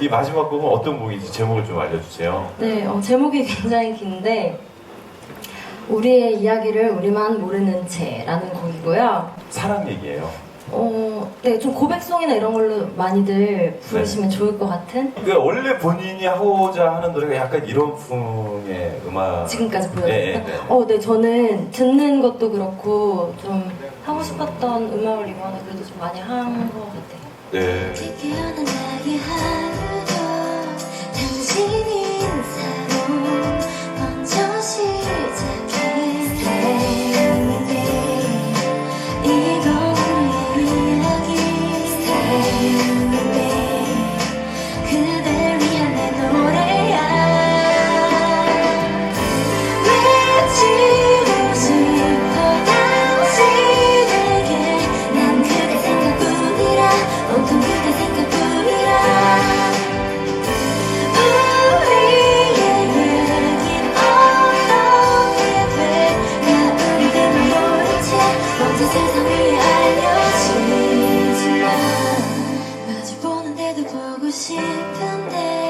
이 마지막 곡은 어떤 곡인지 제목을 좀 알려주세요. 네, 어, 제목이 굉장히 긴데 우리의 이야기를 우리만 모르는 채라는 곡이고요. 사랑 얘기예요. 어, 네, 좀 고백송이나 이런 걸로 많이들 부르시면 네. 좋을 것 같은 그 원래 본인이 하고자 하는 노래가 약간 이런 풍의 음악. 지금까지 보여드렸다. 네, 네, 네. 어, 네, 저는 듣는 것도 그렇고 좀 하고 싶었던 음악을 이번에 그래도 좀 많이 한 것 같아요. 네. 싶은데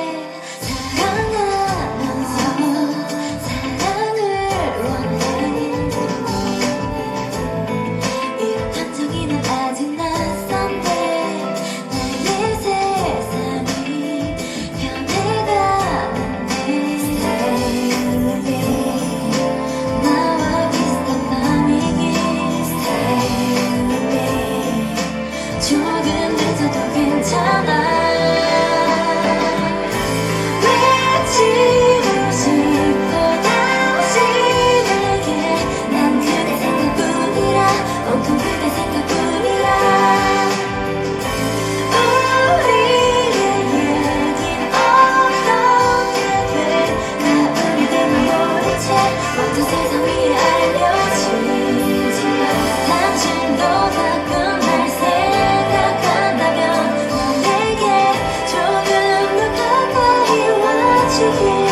조금 늦어도 괜찮아. to you.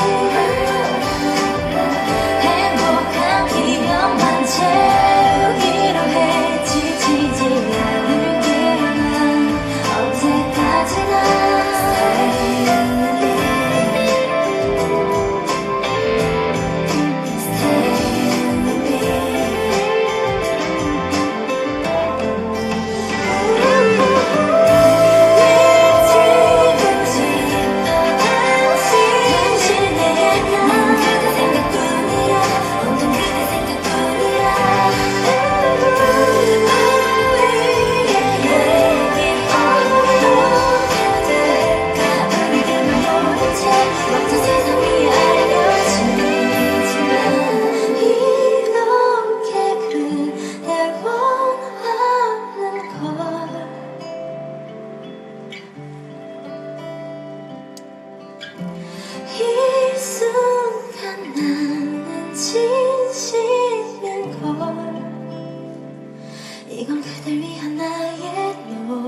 이건 그댈 위한 나의 노래.